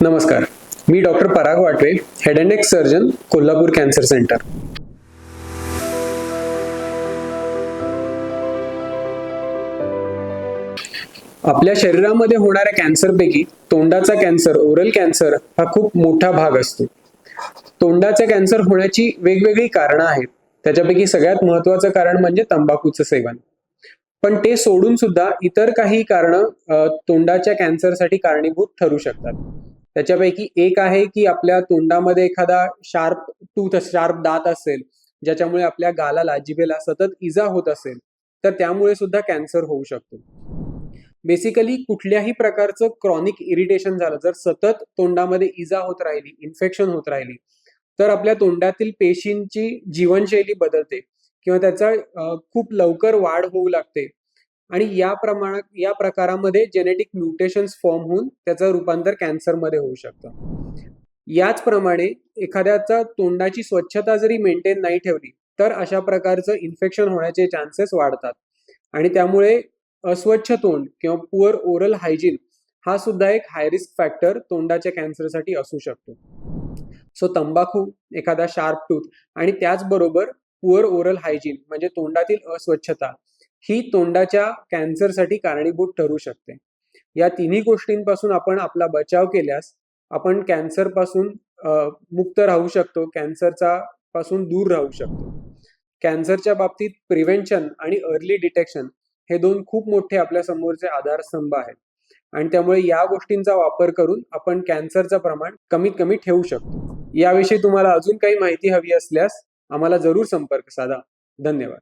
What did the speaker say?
नमस्कार. मी doctor Parag Watve head and neck surgeon Kolhapur cancer centre आपल्या शरीरामध्ये होणाऱ्या कॅन्सरपैकी तोंडाचा कॅन्सर ओरल कॅन्सर हा खूप मोठा भाग असतो. तोंडाचा कॅन्सर होण्याची वेगवेगळी कारणं आहेत. त्याच्यापैकी सगळ्यात महत्वाचं कारण म्हणजे तंबाखूचं सेवन. पण ते सोडून सुद्धा इतर काही कारणं तोंडाच्या कॅन्सरसाठी कारणीभूत ठरू शकतात. त्याच्यापैकी एक आहे की आपल्या तोंडामध्ये एखादा शार्प टूथ शार्प दात असेल ज्याच्यामुळे आपल्या गालाला जिभेला सतत इजा होत असेल तर त्यामुळे सुद्धा कॅन्सर होऊ शकतो. बेसिकली कुठल्याही प्रकारचं क्रॉनिक इरिटेशन झालं जर सतत तोंडामध्ये इजा होत राहिली इन्फेक्शन होत राहिली तर आपल्या तोंडातील पेशींची जीवनशैली बदलते किंवा त्याचा खूप लवकर वाढ होऊ लागते. आणि या प्रमाणात या प्रकारामध्ये जेनेटिक म्युटेशन्स फॉर्म होऊन त्याचं रूपांतर कॅन्सरमध्ये होऊ शकतं. याचप्रमाणे एखाद्याचा तोंडाची स्वच्छता जरी मेंटेन नाही ठेवली तर अशा प्रकारचं इन्फेक्शन होण्याचे चान्सेस वाढतात. आणि त्यामुळे अस्वच्छ तोंड किंवा पुअर ओरल हायजीन हा सुद्धा एक हाय रिस्क फॅक्टर तोंडाच्या कॅन्सरसाठी असू शकतो. सो तंबाखू एखादा शार्प टूथ आणि त्याचबरोबर पुअर ओरल हायजीन म्हणजे तोंडातील अस्वच्छता ही तोंडाच्या कॅन्सरसाठी कारणीभूत ठरू शकते. या तिन्ही गोष्टींपासून आपण आपला बचाव केल्यास आपण कॅन्सरपासून मुक्त राहू शकतो कॅन्सरचा पासून दूर राहू शकतो. कॅन्सरच्या बाबतीत प्रिव्हेन्शन आणि अर्ली डिटेक्शन हे दोन खूप मोठे आपल्या समोरचे आधारस्तंभ आहेत. आणि त्यामुळे या गोष्टींचा वापर करून आपण कॅन्सरचं प्रमाण कमीत कमी ठेवू शकतो. याविषयी तुम्हाला अजून काही माहिती हवी असल्यास आम्हाला जरूर संपर्क साधा. धन्यवाद.